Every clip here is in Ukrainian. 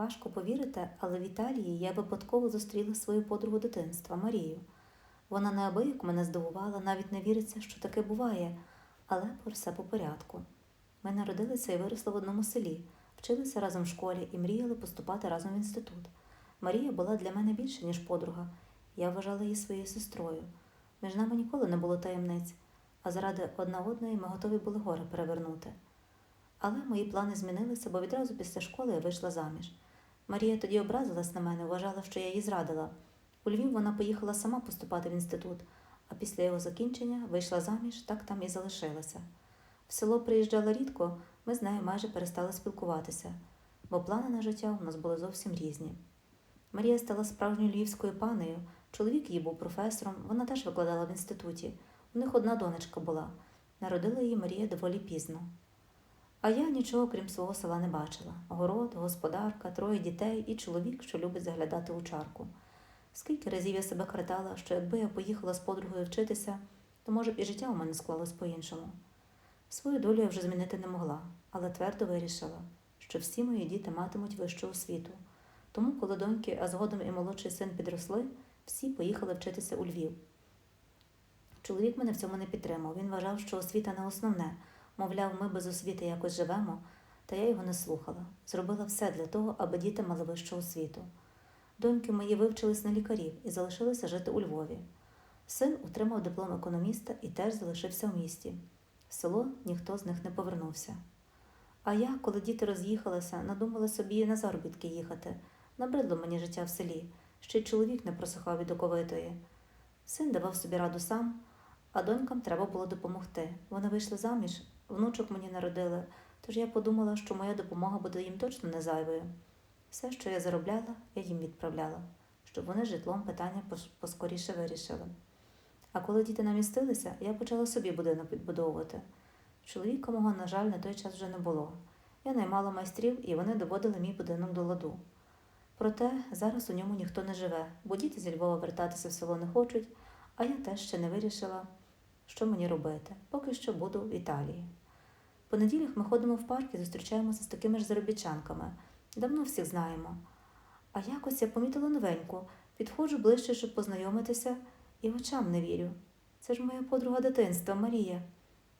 Важко повірити, але в Італії я випадково зустріла свою подругу дитинства Марію. Вона неабияк мене здивувала, навіть не віриться, що таке буває, але про все по порядку. Ми народилися і виросли в одному селі, вчилися разом в школі і мріяли поступати разом в інститут. Марія була для мене більше, ніж подруга. Я вважала її своєю сестрою. Між нами ніколи не було таємниць, а заради одна одної ми готові були гори перевернути. Але мої плани змінилися, бо відразу після школи я вийшла заміж. Марія тоді образилась на мене, вважала, що я її зрадила. У Львів вона поїхала сама поступати в інститут, а після його закінчення вийшла заміж, так там і залишилася. В село приїжджала рідко, ми з нею майже перестали спілкуватися, бо плани на життя у нас були зовсім різні. Марія стала справжньою львівською панею, чоловік її був професором, вона теж викладала в інституті. У них одна донечка була. Народила її Марія доволі пізно. А я нічого крім свого села не бачила: город, господарка, троє дітей і чоловік, що любить заглядати у чарку. Скільки разів я себе картала, що якби я поїхала з подругою вчитися, то, може б, і життя у мене склалось по-іншому. Свою долю я вже змінити не могла, але твердо вирішила, що всі мої діти матимуть вищу освіту. Тому, коли доньки, а згодом і молодший син підросли, всі поїхали вчитися у Львів. Чоловік мене в цьому не підтримав. Він вважав, що освіта не основне. Мовляв, ми без освіти якось живемо, та я його не слухала. Зробила все для того, аби діти мали вищу освіту. Доньки мої вивчились на лікарів і залишилися жити у Львові. Син отримав диплом економіста і теж залишився в місті. В село ніхто з них не повернувся. А я, коли діти роз'їхалися, надумала собі на заробітки їхати. Набридло мені життя в селі, ще й чоловік не просихав від оковитої. Син давав собі раду сам, а донькам треба було допомогти. Вони вийшли заміж, внучок мені народили, тож я подумала, що моя допомога буде їм точно не зайвою. Все, що я заробляла, я їм відправляла, щоб вони житлом питання поскоріше вирішили. А коли діти намістилися, я почала собі будинок підбудовувати. Чоловіка мого, на жаль, на той час вже не було. Я наймала майстрів, і вони доводили мій будинок до ладу. Проте зараз у ньому ніхто не живе, бо діти зі Львова вертатися в село не хочуть, а я теж ще не вирішила, що мені робити. Поки що буду в Італії. По неділях ми ходимо в парк і зустрічаємося з такими ж заробітчанками. Давно всіх знаємо. А якось я помітила новеньку, підходжу ближче, щоб познайомитися, і очам не вірю. Це ж моя подруга дитинства Марія.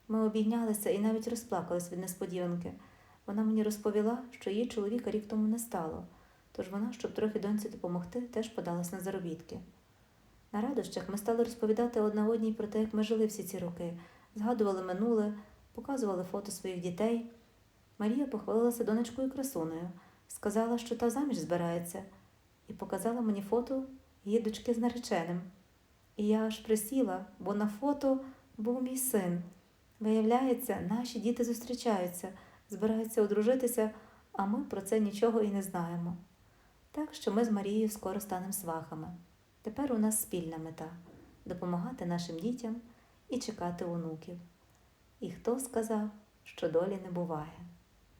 Ми обійнялися і навіть розплакались від несподіванки. Вона мені розповіла, що її чоловіка рік тому не стало, тож вона, щоб трохи доньці допомогти, теж подалась на заробітки. На радощах ми стали розповідати одна одній про те, як ми жили всі ці роки, згадували минуле, показували фото своїх дітей. Марія похвалилася донечкою красунею, сказала, що та заміж збирається, і показала мені фото її дочки з нареченим. І я аж присіла, бо на фото був мій син. Виявляється, наші діти зустрічаються, збираються одружитися, а ми про це нічого і не знаємо. Так що ми з Марією скоро станемо свахами. Тепер у нас спільна мета допомагати нашим дітям і чекати онуків. І хто сказав, що долі не буває?